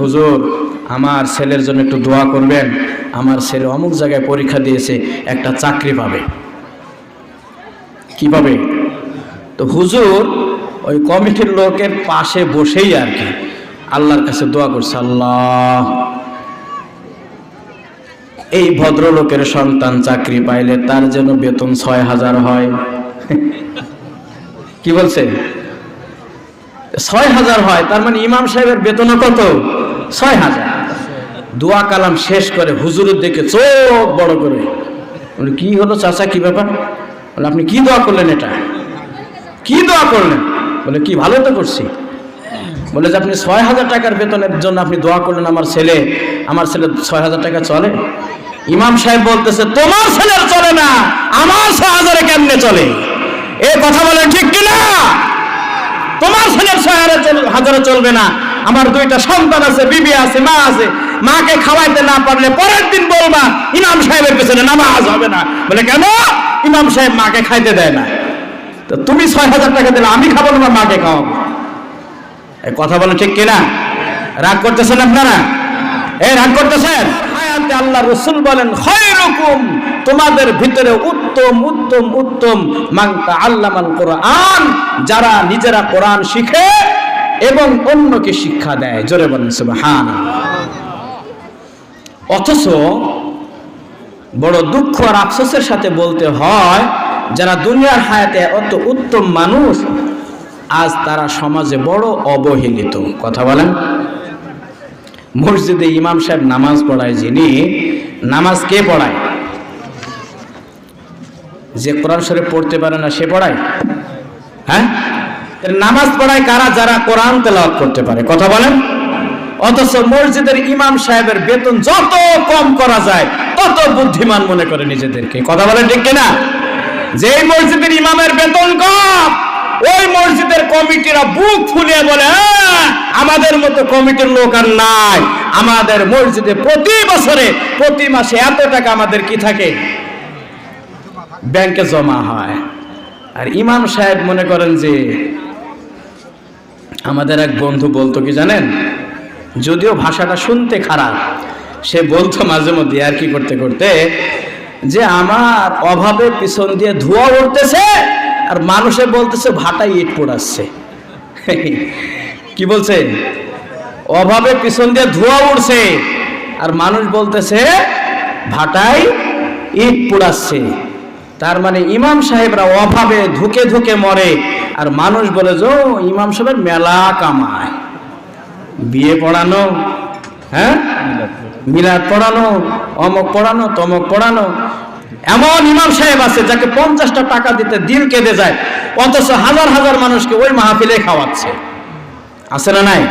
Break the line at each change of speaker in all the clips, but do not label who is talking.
হুজুর আমার ছেলের জন্য একটু দোয়া করবেন আমার ছেলে অমুক জায়গায় পরীক্ষা দিয়েছে একটা চাকরি পাবে কি পাবে তো হুজুর ওই কমিটির লোকের পাশে বসেই আর কি আল্লাহর কাছে দোয়া করছে আল্লাহ এই ভদ্রলোকের সন্তান চাকরি পাইলে তার যেন বেতন ছয় হাজার হয় কি বলছে ছয় হাজার হয় তার মানে ইমাম সাহেবের বেতনও কত ছয় হাজার দোয়া কালাম শেষ করে হুজুরের দেখে চোখ বড় করে কি হলো চাচা কি ব্যাপার বলে আপনি কি দোয়া করলেন এটা কি দোয়া করলেন বলে কি ভালো তো করছি বলে যে আপনি ছয় হাজার টাকার বেতনের জন্য আপনি দোয়া করলেন আমার ছেলে আমার ছেলে ছয় হাজার টাকা চলে ইমাম সাহেব বলতেছে তোমার ছেলে চলে না আমার ছয় হাজারে কেমনে চলে এ কথা বলে ঠিক কিনা তোমার ছেলের ছয় হাজারে চলবে না আমার দুইটা সন্তান আছে বিবি আছে মা আছে মাকে খাওয়াইতে না পারলে পরের দিন বলবা ইমাম সাহেবের পেছনে নামাজ হবে না বলে কেন ইমাম সাহেব মাকে খাইতে দেয় না তো তুমি ছয় হাজার টাকা দিলে আমি খাবো না মাকে খাওয়াবো কথা বলেন ঠিক কিনা রাগ করতেছেন আপনারা এই রাগ করতেছেন আল্লাহ রসুল বলেন হয় তোমাদের ভিতরে উত্তম উত্তম উত্তম মাংতা মান কোরআন যারা নিজেরা কোরআন শিখে এবং অন্যকে শিক্ষা দেয় জোরে বলেন সুবাহান অথচ বড় দুঃখ আর আফসোসের সাথে বলতে হয় যারা দুনিয়ার হায়াতে অত উত্তম মানুষ আজ তারা সমাজে বড় অবহেলিত কথা বলেন মসজিদে ইমাম সাহেব নামাজ পড়ায় যিনি নামাজ কে পড়ায় যে কোরআন শরীফ পড়তে পারে না সে পড়ায় হ্যাঁ নামাজ পড়ায় কারা যারা কোরআন তেলাওয়াত করতে পারে কথা বলেন অথচ মসজিদের ইমাম সাহেবের বেতন যত কম করা যায় তত বুদ্ধিমান মনে করে নিজেদেরকে কথা বলেন ঠিক কিনা যে মসজিদের ইমামের বেতন কম ওই মসজিদের কমিটিরা বুক ফুলিয়ে বলে হ্যাঁ, আমাদের মতো কমিটির লোক আর নাই আমাদের মসজিদে প্রতি বছরে প্রতি মাসে এত টাকা আমাদের কি থাকে ব্যাংকে জমা হয় আর ইমাম সাহেব মনে করেন যে আমাদের এক বন্ধু বলতো কি জানেন যদিও ভাষাটা শুনতে খারাপ সে বলতো মাঝে মধ্যে আর কি করতে করতে যে আমার অভাবে পিছন দিয়ে ধোয়া উঠতেছে আর মানুষে বলতেছে ভাটাই ইট পড়াচ্ছে কি বলছে অভাবে পিছন দিয়ে ধোয়া উঠছে আর মানুষ বলতেছে ভাটাই ইট পোড়াচ্ছে তার মানে ইমাম সাহেবরা অভাবে ধুকে ধুকে মরে আর মানুষ বলে যে ইমাম সাহেবের মেলা কামায় বিয়ে পড়ানো হ্যাঁ মিলাদ পড়ানো অমক পড়ানো তমক পড়ানো এমন ইমাম সাহেব আছে যাকে পঞ্চাশটা টাকা দিতে দিন কেঁদে যায় অথচ হাজার হাজার মানুষকে ওই মাহফিলে খাওয়াচ্ছে আছে না নাই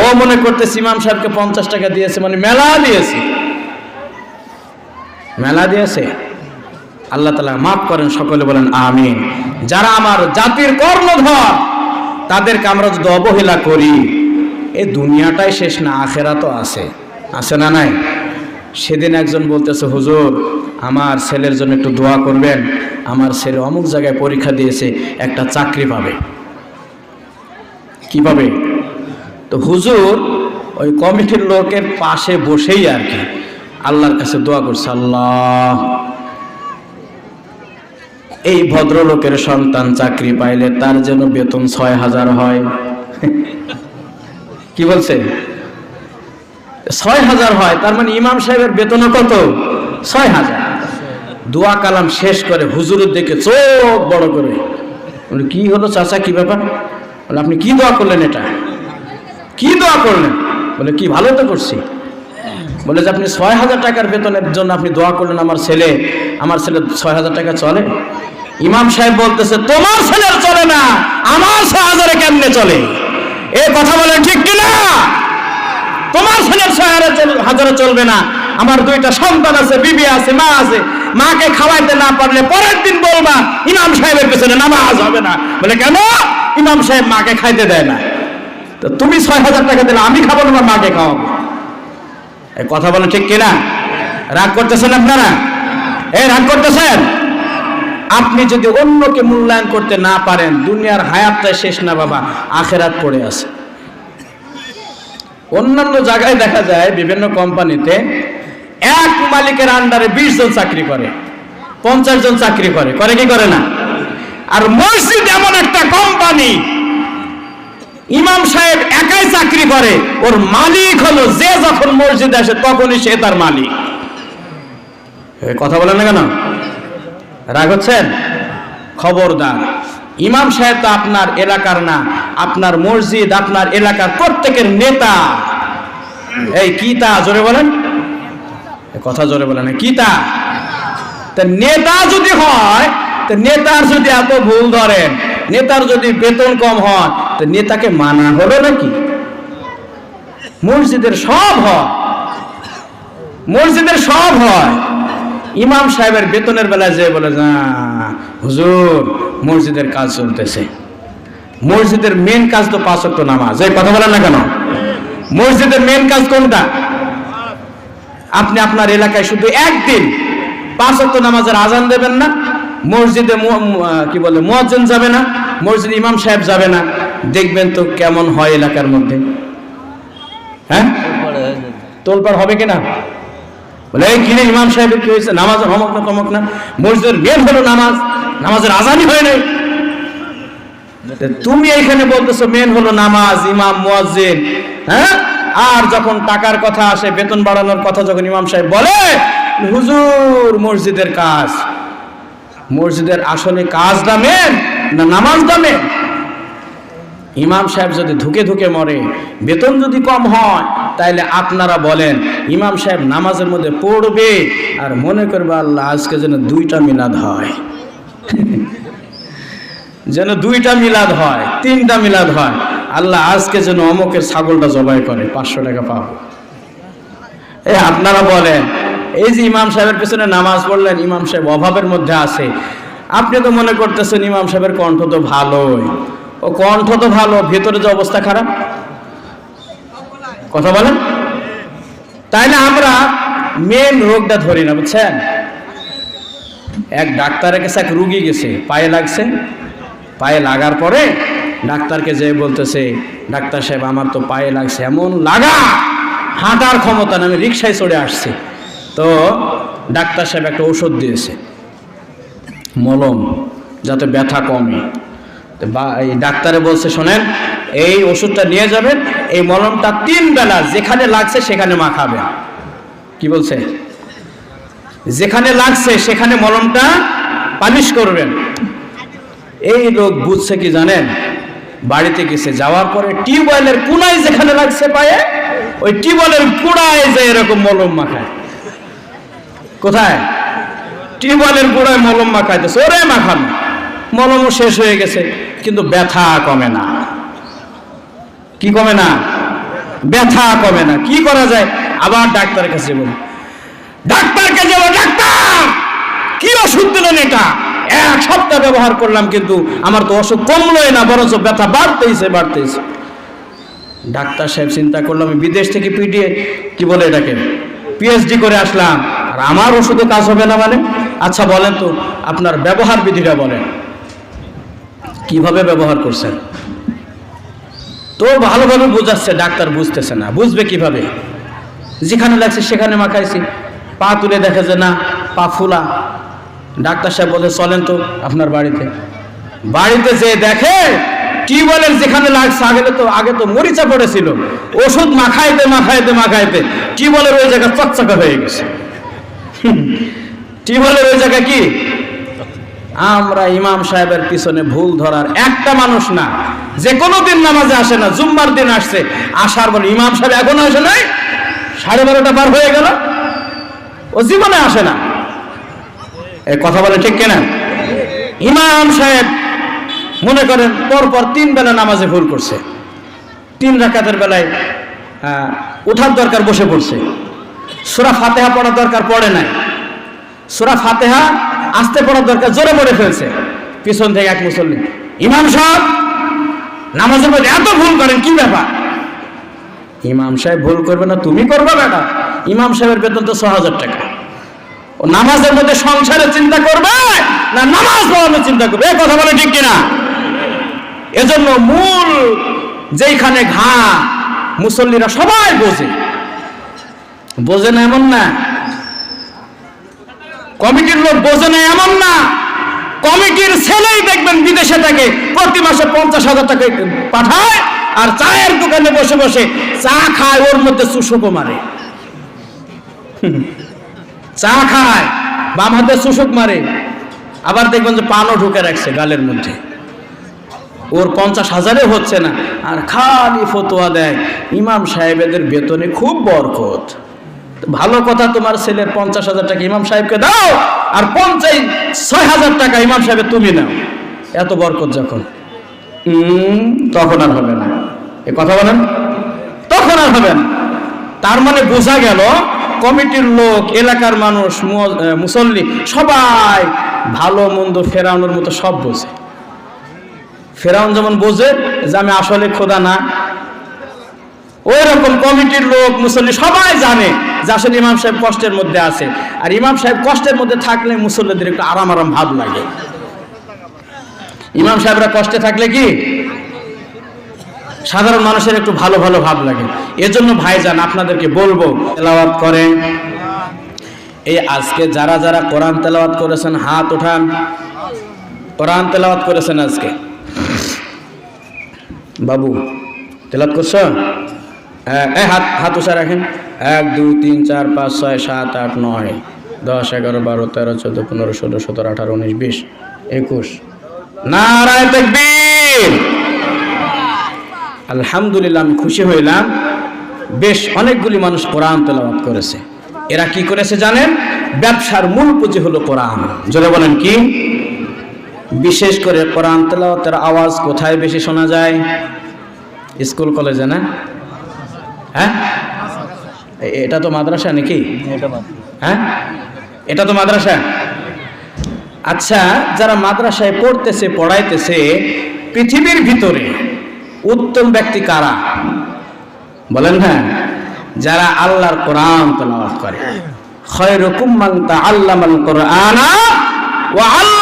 ও মনে করতেছে ইমাম সাহেবকে পঞ্চাশ টাকা দিয়েছে মানে মেলা দিয়েছে মেলা দিয়েছে আল্লাহ তালা মাফ করেন সকলে বলেন আমিন যারা আমার জাতির কর্ণধর তাদেরকে আমরা যদি অবহেলা করি এ দুনিয়াটাই শেষ না আখেরা তো আছে আছে না নাই সেদিন একজন বলতেছে হুজুর আমার ছেলের জন্য একটু দোয়া করবেন আমার ছেলে অমুক জায়গায় পরীক্ষা দিয়েছে একটা চাকরি পাবে কি পাবে তো হুজুর ওই কমিটির লোকের পাশে বসেই আর কি আল্লাহর কাছে দোয়া করছে আল্লাহ এই ভদ্রলোকের সন্তান চাকরি পাইলে তার যেন বেতন ছয় হাজার হয় কি বলছে ছয় হাজার হয় তার মানে ইমাম সাহেবের বেতন কত ছয় হাজার দোয়া কালাম শেষ করে হুজুরের দিকে চোখ বড় করে কি হলো চাচা কি ব্যাপার বলে আপনি কি দোয়া করলেন এটা কি দোয়া করলেন বলে কি ভালো তো করছি বলে যে আপনি ছয় হাজার টাকার বেতনের জন্য আপনি দোয়া করলেন আমার ছেলে আমার ছেলে ছয় হাজার টাকা চলে ইমাম সাহেব বলতেছে তোমার ছেলের চলে না আমার ছয় হাজারে কেমনে চলে এ কথা বলে ঠিক কিনা তোমার ছেলের ছয় হাজারে চলবে না আমার দুইটা সন্তান আছে বিবি আছে মা আছে মাকে খাওয়াইতে না পারলে পরের দিন বলবা ইমাম সাহেবের পেছনে নামাজ হবে না বলে কেন ইমাম সাহেব মাকে খাইতে দেয় না তো তুমি ছয় হাজার টাকা দিলে আমি খাবো না মাকে খাওয়াবো কথা বলেন ঠিক কিনা রাগ করতেছেন আপনারা এ রাগ করতেছেন আপনি যদি অন্যকে মূল্যায়ন করতে না পারেন দুনিয়ার হায়াতটা শেষ না বাবা আখেরাত পড়ে আছে অন্যান্য জায়গায় দেখা যায় বিভিন্ন কোম্পানিতে এক মালিকের আন্ডারে বিশ জন চাকরি করে পঞ্চাশ জন চাকরি করে করে কি করে না আর মসজিদ এমন একটা কোম্পানি ইমাম সাহেব একাই চাকরি করে ওর মালিক হলো যে যখন মসজিদ আসে তখনই সে তার মালিক কথা বলেন না কেন রাগ হচ্ছেন খবরদার ইমাম সাহেব তো আপনার এলাকার না আপনার মসজিদ আপনার এলাকার প্রত্যেকের নেতা এই কিতা জোরে বলেন কথা জোরে বলেন কিতা তা নেতা যদি হয় তা নেতার যদি এত ভুল ধরেন নেতার যদি বেতন কম হয় নেতাকে মানা হলো নাকি মসজিদের সব হয় মসজিদের সব হয় ইমাম সাহেবের বেতনের বেলা যে বলে যা হুজুর মসজিদের কাজ চলতেছে মসজিদের মেন কাজ তো পাঁচ অক্ট নামাজ এই কথা বলেন না কেন মসজিদের মেন কাজ কোনটা আপনি আপনার এলাকায় শুধু একদিন পাঁচ অক্ট নামাজের আজান দেবেন না মসজিদে কি বলে মোয়াজ্জেন যাবে না মসজিদ ইমাম সাহেব যাবে না দেখবেন তো কেমন হয় এলাকার মধ্যে হ্যাঁ তোলপাড় হবে কিনা বলে এই কিনে ইমাম সাহেবের কি হয়েছে নামাজ হমক না তমক না মসজিদের মেন হলো নামাজ নামাজের আজানি হয় নাই তুমি এখানে বলতেছো মেন হলো নামাজ ইমাম মুয়াজ্জিন হ্যাঁ আর যখন টাকার কথা আসে বেতন বাড়ানোর কথা যখন ইমাম সাহেব বলে হুজুর মসজিদের কাজ মসজিদের আসলে কাজ দামেন না নামাজ দামেন ইমাম সাহেব যদি ধুকে ধুকে মরে বেতন যদি কম হয় তাইলে আপনারা বলেন ইমাম সাহেব নামাজের মধ্যে পড়বে আর মনে করবে আল্লাহ আজকে যেন দুইটা মিলাদ হয় যেন দুইটা মিলাদ হয় তিনটা মিলাদ হয় আল্লাহ আজকে যেন অমকের ছাগলটা জবাই করে পাঁচশো টাকা পাও এ আপনারা বলেন এই যে ইমাম সাহেবের পেছনে নামাজ পড়লেন ইমাম সাহেব অভাবের মধ্যে আছে আপনি তো মনে করতেছেন ইমাম সাহেবের কণ্ঠ তো ভালোই ও কণ্ঠ তো ভালো ভেতরে যে অবস্থা খারাপ কথা বলেন তাইলে আমরা মেন রোগটা ধরি না বুঝছেন এক ডাক্তারের কাছে এক রুগী গেছে পায়ে লাগছে পায়ে লাগার পরে ডাক্তারকে যে বলতেছে ডাক্তার সাহেব আমার তো পায়ে লাগছে এমন লাগা হাঁটার ক্ষমতা না আমি রিক্সায় চড়ে আসছি তো ডাক্তার সাহেব একটা ওষুধ দিয়েছে মলম যাতে ব্যথা কমে ডাক্তারে বলছে শোনেন এই ওষুধটা নিয়ে যাবেন এই মলমটা তিন বেলা যেখানে লাগছে সেখানে মাখাবে কি বলছে যেখানে লাগছে সেখানে মলমটা পালিশ করবেন এই লোক বুঝছে কি জানেন বাড়িতে গেছে যাওয়ার পরে টিউবওয়েলের কুনায় যেখানে লাগছে পায়ে ওই টিউবওয়েলের কুড়ায় যে এরকম মলম মাখায় কোথায় টিউবওয়েলের কুড়ায় মলম মাখাইতেছে ওরে মাখানো মলম শেষ হয়ে গেছে কিন্তু ব্যথা কমে না কি কমে না ব্যথা কমে না কি করা যায় আবার ডাক্তারের কাছে যাবো ডাক্তারকে যাবো ডাক্তার কি ওষুধ দিলেন এটা এক সপ্তাহ ব্যবহার করলাম কিন্তু আমার তো অসুখ কমলোই না বরঞ্চ ব্যথা বাড়তেইছে বাড়তেইছে ডাক্তার সাহেব চিন্তা করলো আমি বিদেশ থেকে পিডিএ কি বলে এটাকে পিএইচডি করে আসলাম আর আমার ওষুধে কাজ হবে না মানে আচ্ছা বলেন তো আপনার ব্যবহার বিধিটা বলেন কিভাবে ব্যবহার করছেন তো ভালোভাবে বোঝাচ্ছে ডাক্তার বুঝতেছে না বুঝবে কিভাবে যেখানে লাগছে সেখানে মাখাইছি পা তুলে দেখে যে না পা ফুলা ডাক্তার সাহেব বলে চলেন তো আপনার বাড়িতে বাড়িতে যে দেখে টিউবওয়েলের যেখানে লাগছে আগে তো আগে তো মরিচা পড়েছিল ওষুধ মাখাইতে মাখাইতে মাখাইতে টিউবওয়েলের ওই জায়গা চকচকা হয়ে গেছে টিউবওয়েলের ওই জায়গা কি আমরা ইমাম সাহেবের পিছনে ভুল ধরার একটা মানুষ না যে কোনো দিন নামাজে আসে না জুম্মার দিন আসছে আসার পর ইমাম সাহেব এখনো আসে নাই সাড়ে বারোটা পার হয়ে গেল ও জীবনে আসে না এই কথা বলে ঠিক কেনা ইমাম সাহেব মনে করেন পরপর তিন বেলা নামাজে ভুল করছে তিন রাখাতের বেলায় উঠার দরকার বসে পড়ছে সুরা ফাতেহা পড়ার দরকার পড়ে নাই সুরা ফাতেহা আসতে পড়ার দরকার জোরে মরে ফেলছে পিছন থেকে এক মুসল্লি ইমাম সাহেব নামাজের মধ্যে এত ভুল করেন কি ব্যাপার ইমাম সাহেব ভুল করবে না তুমি করবে বেটা ইমাম সাহেবের বেতন তো ছ হাজার টাকা ও নামাজের মধ্যে সংসারের চিন্তা করবে না নামাজ পড়ানোর চিন্তা করবে এ কথা বলে ঠিক কিনা এজন্য মূল যেইখানে ঘা মুসল্লিরা সবাই বোঝে বোঝে না এমন না কমিটির লোক বোঝে না এমন না কমিটির ছেলেই দেখবেন বিদেশে থাকে প্রতি মাসে পঞ্চাশ হাজার টাকা পাঠায় আর চায়ের দোকানে বসে বসে চা খায় ওর মধ্যে চুষকও মারে চা খায় বাম হাতে চুষক মারে আবার দেখবেন যে পানও ঢুকে রাখছে গালের মধ্যে ওর পঞ্চাশ হাজারে হচ্ছে না আর খালি ফতোয়া দেয় ইমাম সাহেবদের বেতনে খুব বরকত ভালো কথা তোমার ছেলের পঞ্চাশ হাজার টাকা ইমাম সাহেবকে দাও আর পঞ্চাশ ছয় হাজার টাকা ইমাম সাহেবের তুমি নাও এত বরকত যখন তখন আর হবে না এ কথা বলেন তখন আর হবে না তার মানে বোঝা গেল কমিটির লোক এলাকার মানুষ মুসল্লি সবাই ভালো মন্দ ফেরাউনের মতো সব বোঝে ফেরাউন যেমন বোঝে যে আমি আসলে খোদা না ওই রকম কমিটির লোক মুসল্লি সবাই জানে যে আসলে ইমাম সাহেব কষ্টের মধ্যে আছে আর ইমাম সাহেব কষ্টের মধ্যে থাকলে মুসল্লিদের একটু আরাম আরাম ভাব লাগে ইমাম সাহেবরা কষ্টে থাকলে কি সাধারণ মানুষের একটু ভালো ভালো ভাব লাগে এজন্য ভাই যান আপনাদেরকে বলবো তেলাওয়াত করে এই আজকে যারা যারা কোরআন তেলাওয়াত করেছেন হাত উঠান কোরআন তেলাওয়াত করেছেন আজকে বাবু তেলাওয়াত করছো হ্যাঁ হাত হাত উষা রাখেন এক দুই তিন চার পাঁচ ছয় সাত আট নয় দশ এগারো বারো তেরো চোদ্দ পনেরো ষোলো সতেরো আঠারো উনিশ বিশ একুশ নারায়ণ তেকবীর আলহামদুলিল্লাহ আমি খুশি হইলাম বেশ অনেকগুলি মানুষ কোরআন তেলাবাদ করেছে এরা কি করেছে জানেন ব্যবসার মূল পুঁজি হলো কোরআন যারা বলেন কি বিশেষ করে কোরআন তেলাওয়াতের আওয়াজ কোথায় বেশি শোনা যায় স্কুল কলেজে না হ্যাঁ এটা তো মাদ্রাসা নাকি হ্যাঁ এটা তো মাদ্রাসা আচ্ছা যারা মাদ্রাসায় পড়তেছে পড়াইতেছে পৃথিবীর ভিতরে উত্তম ব্যক্তি কারা বলেন হ্যাঁ যারা আল্লাহর কোরআন তেলাওয়াত করে খয়রুকুম মান তাআল্লামাল কোরআনা ওয়া